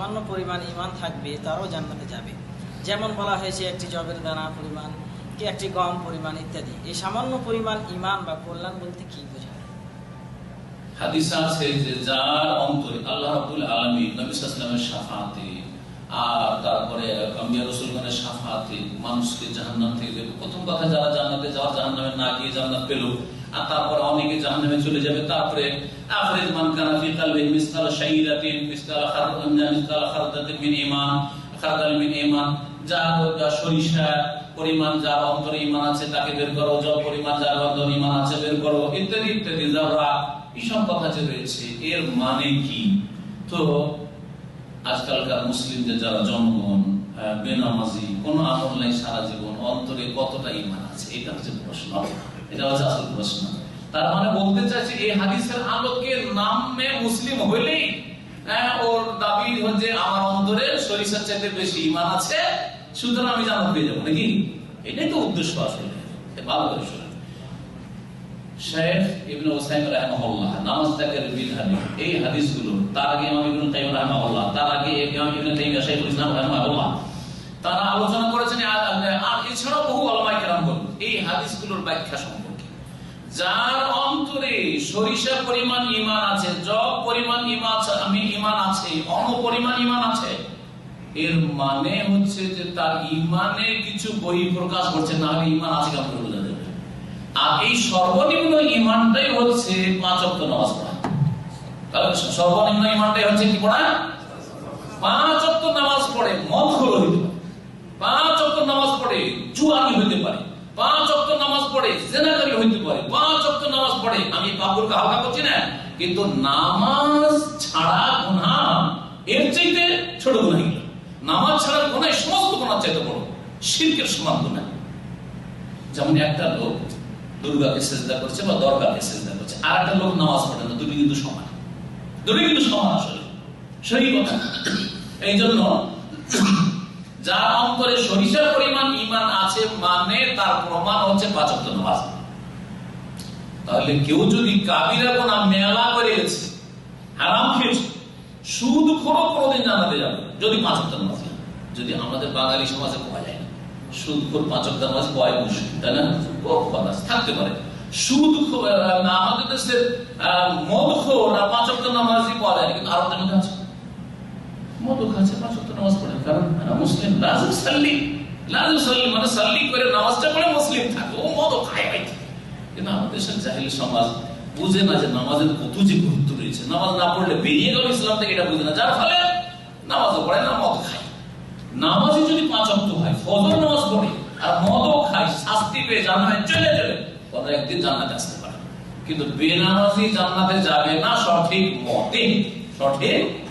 সামান্য পরিমাণ ইমান থাকবে, তারাও জান্নাতে যাবে। যেমন বলা হয়েছে, একটি জবের দানা পরিমাণ কি একটি গম পরিমাণ ইত্যাদি। এই সামান্য পরিমাণ ইমান বা কল্যাণ বলতে কি বোঝায়? হাদিসে আছে যে যার অন্তরে আল্লাহ রাব্বুল আলামিন নবী আলাইহি শাফাতে আর তারপরে আম্বিয়া রাসূলগণের শাফাতে মানুষকে জাহান্নাম থেকে প্রথম কথা, যারা জান্নাতে যাওয়ার জাহান্নামে না গিয়ে জান্নাত পেল আর তারপরে অনেকে জাহান্নামে চলে যাবে। তারপরে মান কানা ফি মিসকাল শাইরাতিন মিসকাল মিসকাল খারদাতিন মিন ঈমান মিন ঈমান। যা সরিষা পরিমাণ অন্তরে ঈমান আছে তাকে বের করো যত পরিমাণ, যার অন্তরে ঈমান আছে বের করো, ইত্যাদি ইত্যাদি, যারা কথা যে রয়েছে, এর মানে কি? তো আজকালকার মুসলিমদের যারা জনগণ বেনামাজি, কোন আমল নাই সারা জীবন, অন্তরে কতটা ইমান আছে? এটা হচ্ছে প্রশ্ন। তার মানে বলতে চাইছে, এই হাদিসের আলোকে নামে মুসলিম হইলেই ওর দাবি হচ্ছে আমার অন্তরে সরিষার চাইতে বেশি ইমান আছে, সুতরাং আমি জানাত পেয়ে যাব, নাকি? এটাই তো উদ্দেশ্য আসলে। ভালো করে আগে তার আলোচনা করেছেন, আর এছাড়াও বহু ওলামায়ে কেরাম এই হাদিসগুলোর ব্যাখ্যা সম্পর্কে। যার অন্তরে সরিষা পরিমাণ ঈমান আছে জব পরিমাণ আছে, আমি ঈমান আছে ঈমান আছে, এর মানে হচ্ছে যে তার ঈমানে কিছু বই প্রকাশ করছে, না হলে ঈমান আছে কেমন বোঝা যাবে? আর এই সর্বনিম্ন ইমানটাই হচ্ছে পাঁচ অক্ট নামাজ পড়া। সর্বনিম্ন ইমানটাই হচ্ছে কি পড়া? পাঁচ অক্ট নামাজ পড়ে, মদ হইতে পারে। পাঁচ অক্ট নামাজ পড়ে জুয়ানি হইতে পারে? জেনাকারী হইতে পাঁচ নামাজ পড়ে। আমি হালকা করছি না, কিন্তু নামাজ ছাড়া গুনাহ এর চাইতে ছোট এগুলো। নামাজ ছাড়া গুনাহ সমস্ত গুনাহ চাইতে বড়। শিরকের সমান গুনাহ। যেমন একটা লোক দুর্গাকে সেজদা করছে বা দরগাকে সেজদা করছে আর একটা লোক নামাজ পড়ে না দুটি কিন্তু সমান। দুটি কিন্তু সমান আসলে। সেই কথা। এই জন্য যার অন্তরে আছে মানে তার প্রমাণ হচ্ছে পাঁচক্ত নামাজ। তাহলে কেউ যদি কাবিরা গোনা মেলা করে হারাম খেয়েছে, সুদ খোরো কোনোদিন জানাতে যাবে যদি পাঁচক্ত নামাজ যদি আমাদের বাঙালি সমাজে পাওয়া যায় না। সুদ খোর পাঁচক্ত নামাজ পাওয়া মুশকিল, তাই না? খুব থাকতে পারে। সুদ আমাদের দেশের মদ খোর আর পাঁচক্ত নামাজই পাওয়া যায় কিন্তু আরবদের মধ্যে আছে। মদ খাচ্ছে পাঁচ ওয়াক্ত নামাজ পড়ে কারণ মুসলিম লাজুক সাল্লি সাল্লি। নামাজের যদি পাঁচ ফজর নামাজ পড়ে, আর মদও শাস্তি পেয়ে চলে যাবে আসতে পারে। কিন্তু বেনামাজি জান্নাতে যাবে না সঠিক মতে। সঠিক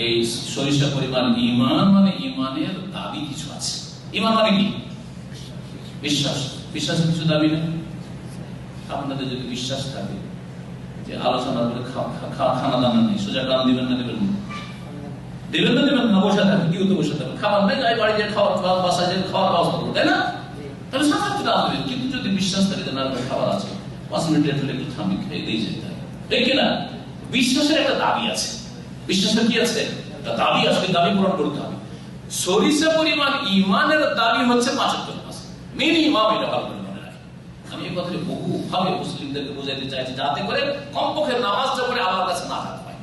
এই সরিষা পরিমাণ ইমান মানে ইমানের দাবি কিছু আছে। ইমান মানে কি? বিশ্বাস। বিশ্বাসের কিছু দাবি নেই? আপনাদের যদি বিশ্বাস থাকে যে খা- খা- খানা দানা নেই, সোজা টান দিবেন না দিবেন না। দিবেন না দিবেন না, বসে থাকবে কেউ তো বসে থাকবে খাবার নেই যাই বাড়ি যায় খাওয়ার বাসায় যায় খাওয়ার ব্যবস্থা করব তাই না? তাহলে সাথে দাম দেবেন কিন্তু যদি বিশ্বাস থাকে যে না খাবার আছে, পাঁচ মিনিট লেট হলে একটু থামি খেয়ে দিয়ে যেতে হবে ঠিক কিনা বিশ্বাসের একটা দাবি আছে। বিশ্বাসের কি আছে? দাবি দাবি পূরণ করতে হবে। সরিষা পরিমাণ ইমানের দাবি হচ্ছে পাঁচাত্তর মাস মিনিমাম এটা ভালো করে মনে আমি এই কথাটি বহু ভাবে মুসলিমদেরকে বোঝাইতে চাইছি যাতে করে কমপক্ষে নামাজটা করে আমার কাছে না থাকতে হয়।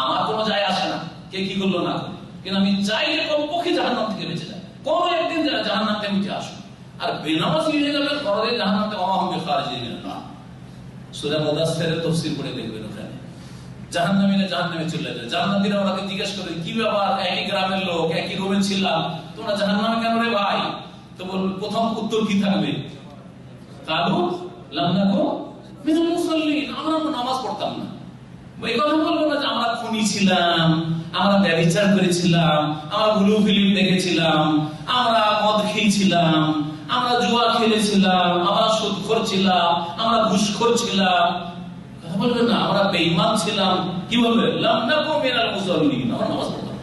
আমার কোনো যায় আসে না। কে কি করল না কিন্তু আমি চাই কমপক্ষে জাহান্নাম থেকে বেঁচে যায়। কোন একদিন জাহান্নাম থেকে উঠে আসুন আর বেনামাজ হয়ে গেলে কোনোদিন জাহান্নাম থেকে খারাজ না। সুরা মুদাসসিরের তাফসীর পড়ে দেখবেন ওখানে। আমরা খুনি ছিলাম, আমরা ব্যভিচার করেছিলাম, আমরা ব্লু ফিল্ম দেখেছিলাম, আমরা মদ খেয়েছিলাম আমরা জুয়া খেলেছিলাম, আমরা সুদখোর ছিলাম, আমরা ঘুষখোর ছিলাম। বলবে না আমরা বেঈমান ছিলাম। কি বলবে? লাম মিনাল মুসাল্লিন। আমরা নামাজ পড়তাম।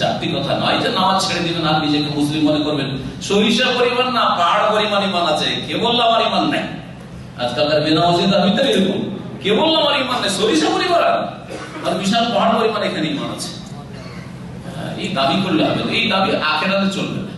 চারটি কথা নয় যে নামাজ ছেড়ে দিবেন আর নিজেকে মুসলিম মনে করবেন। সরিষা পরিমাণ না পাহাড় পরিমাণ ইমান আছে। কে আমার ইমান নাই। আজকালকার বেনামাজি দাবি তো এরকম। কে বলল আমার ইমান নেই সরিষা পরিমাণ আর। বিশাল পাহাড় পরিমাণ এখানে ইমান আছে। হ্যাঁ, এই দাবি করলে হবে এই দাবি আখেরাতে চলবে না।